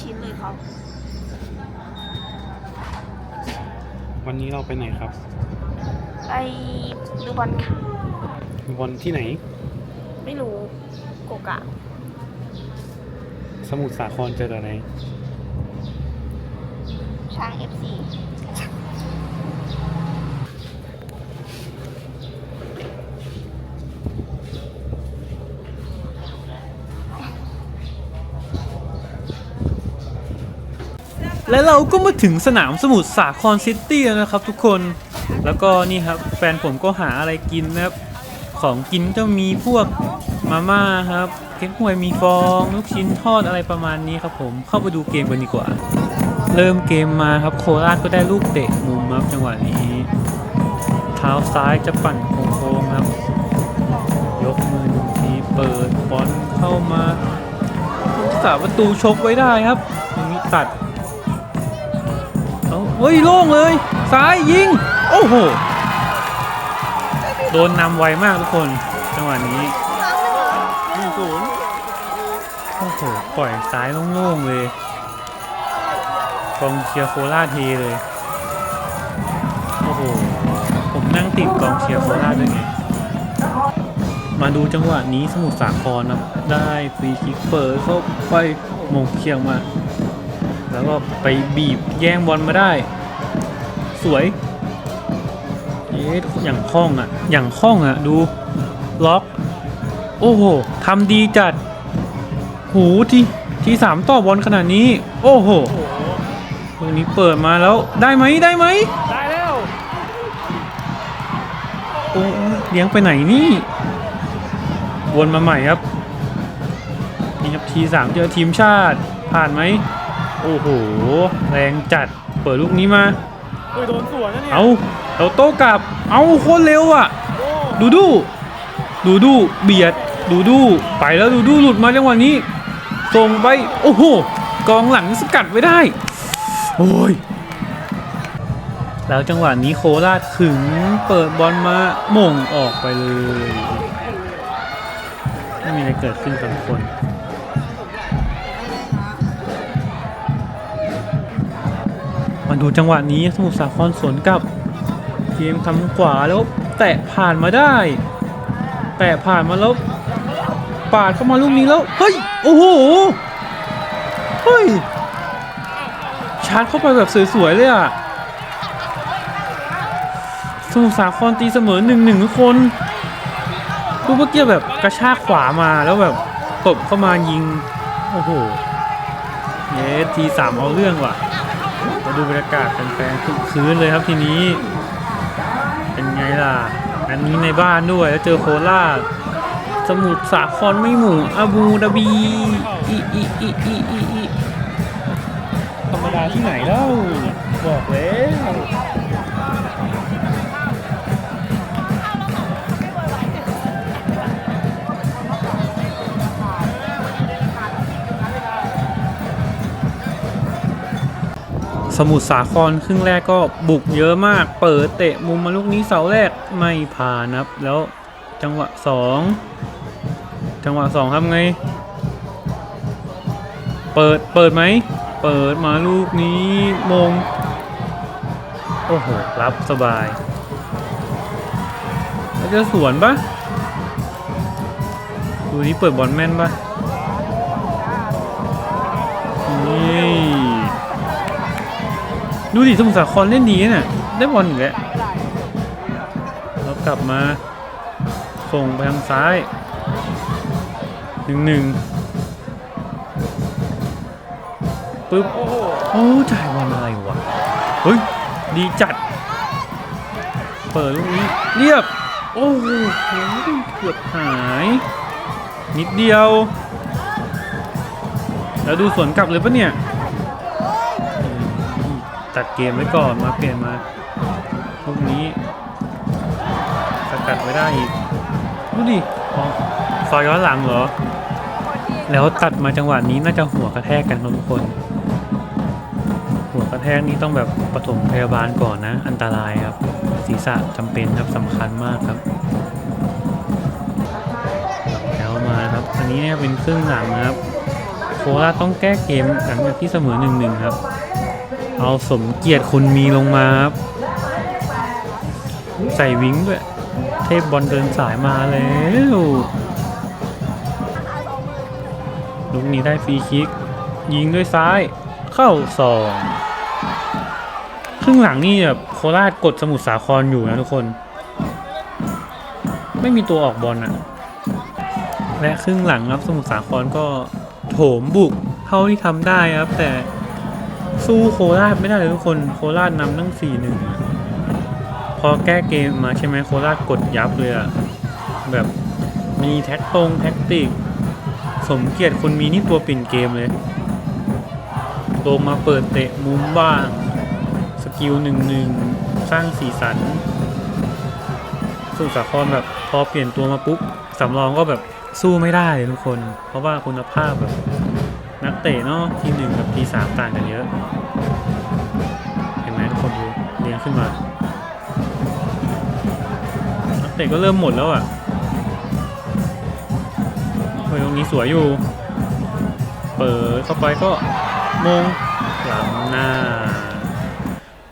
ชิ้นเลยครับ วันนี้เราไปไหนครับ ไปดูบอลค่ะบอลที่ไหน ไม่รู้โกกะ สมุทรสาครเจออะไรช้าง FC และเราก็มาถึงสนามสมุทรสาครซิตี้แล้วนะครับทุกคนแล้วก็นี่ครับแฟนผมก็หาอะไรกินนะครับ ของกินก็มีพวกมาม่าครับเค้กฮวยมีฟองลูกชิ้นทอดอะไรประมาณนี้ครับผมเข้าไปดูเกมกันดีกว่า เริ่มเกมมาครับโคราชก็ได้ลูกเตะมุมครับจังหวะนี้ เท้าซ้ายจะปั่นโค้งๆครับ ยกมือทีเปิดบอลเข้ามาสาประตูชกไว้ได้ครับอย่างนี้ตัด เอเฮ้ยโล่งเลยซ้ายยิง โอ้โห โดนนำไวมากทุกคนจังหวะนี้หนึ่งศูนย์โอ้โหปล่อยซ้ายโล่งๆเลยกองเชียร์โคราชเทเลย โอ้โห ผมนั่งติดกองเชียร์โคราชด้วยไง มาดูจังหวะนี้สมุทรสาครนะครับได้ฟรีคิกเปิดเข้าไปมงเคียงมา แล้วก็ไปบีบแย่งบอลมาได้ สวยเอ๊ะอย่างคล่องอะ อย่างคล่องอะ ดู ล็อก โอ้โหทำดีจัด หูที่ที่สามต่อบอลขนาดนี้ โอ้โหตรงนี้เปิดมาแล้วได้ไหมได้ไหมได้แล้วโอ้เลี้ยงไปไหนนี่วนมาใหม่ครับนี่ครับทีสามเจอทีมชาติผ่านไหม โอ้โห แรงจัด เปิดลูกนี้มา เฮ้ยโดนสวนนะเนี่ยเอาเราโต้กลับ เอาโคตรเร็วอะดูดู ดูดู เบียด ดูดู ไปแล้วดูดูหลุดมาจังหวะนี้ ส่งไป โอ้โห กองหลังสกัดไว้ได้ โอ้ย แล้วจังหวะนี้โคราชขึงเปิดบอลมาหม่งออกไปเลย ไม่มีอะไรเกิดขึ้นกับคน มาดูจังหวะนี้สมุทรสาครสวนกลับเกมทำขวาแล้วแตะผ่านมาได้ แตะผ่านมาแล้วปาดเข้ามาลูกนี้แล้วเฮ้ยโอ้โหเฮ้ยชาร์จเข้าไปแบบสวยๆเลยอะสมุทรสาครตีเสมอหนึ่งหนึ่งทุกคนดูกเมื่อกี้แบบกระชากขวามาแล้วแบบตบเข้ามายิง โอ้โหเยสทีสามเอาเรื่องว่ะ มาดูบรรยากาศแฟนๆคึกคืนเลยครับทีนี้ เป็นไงล่ะ อันนี้ในบ้านด้วยแล้วเจอโคราชสมุทรสาครไม่หมู่อาบูดาบีอีอีอีอีอีอีธรรมดาที่ไหนเล่าบอกแล้ว สมุทรสาครครึ่งแรกก็บุกเยอะมาก เปิดเตะมุมมาลูกนี้เสาแรกไม่ผ่านครับ แล้วจังหวะสองจังหวะสองทำไง เปิดเปิดไหม เปิดมาลูกนี้มง โอ้โห รับสบายแล้วจะสวนปะดูนี้เปิดบอลแม่นปะ ดูดิสมุทรสาครเล่นดีนะได้บอลอีกแล้วแล้วกลับมา ส่งไปทางซ้ายหนึ่งหนึ่งปึ๊บ โอ้จ่ายบอลอะไรวะ เฮ้ย ดีจัด เปิดลูกนี้ เรียบ โอ้โหเกือบหาย นิดเดียว แล้วดูสวนกลับเลยปะเนี่ย ตัดเกมไว้ก่อนมาเปลี่ยนมาลูกนี้สกัดไว้ได้อีกดูดิอ๋อซอยย้อนหลังเหรอ แล้วตัดมาจังหวะนี้น่าจะหัวกระแทกกันทุกคน หัวกระแทกนี้ต้องแบบปฐมพยาบาลก่อนนะ อันตรายครับ ศีรษะจำเป็นครับสำคัญมากครับ แล้วมาครับ อันนี้เนี่ยเป็นครึ่งหลังนะครับ โคราต้องแก้เกมหลังจากที่เสมอหนึ่งหนึ่งครับ เอาสมเกียรติคุณมีลงมาครับ ใส่วิงด้วย เทพบอลเดินสายมาแล้วลูกนี้ได้ฟรีคิก ยิงด้วยซ้าย เข้าสองครึ่งหลังนี่แบบโคราชกดสมุทรสาครอยู่นะทุกคน ไม่มีตัวออกบอลอะและครึ่งหลังครับสมุทรสาครก็โถมบุกเท่าที่ทำได้ครับแต่ สู้โคราชไม่ได้เลยทุกคนโคราชนำตั้งสี่หนึ่งพอแก้เกมมาใช่ไหมโคราชกดยับเลยอะแบบมีแท็กตรงแท็กติก สมเกียรติคนมีนี่ตัวปลี่นเกมเลยลงมาเปิดเตะมุมบ้าง สกิลหนึ่งหนึ่งสร้างสีสันสุสาครแบบพอเปลี่ยนตัวมาปุ๊บสำรองก็แบบสู้ไม่ได้ทุกคน เพราะว่าคุณภาพแบบ นักเตะเนาะทีหนึ่งกับทีสามต่างกันเยอะ เห็นไหมทุกคนดูเลี้ยงขึ้นมา นักเตะก็เริ่มหมดแล้วอะเฮ้ยตรงนี้สวยอยู่ เปิดเข้าไปก็มงหลังหน้า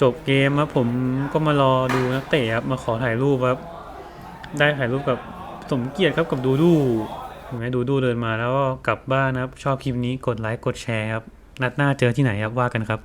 จบเกมครับผมก็มารอดูนักเตะครับมาขอถ่ายรูปครับ ได้ถ่ายรูปกับสมเกียรติครับกับดูดู เห็นไหมดูดูเดินมาแล้วก็กลับบ้านนะครับ ชอบคลิปนี้กดไลค์กดแชร์ครับ นัดหน้าเจอที่ไหนครับว่ากันครับ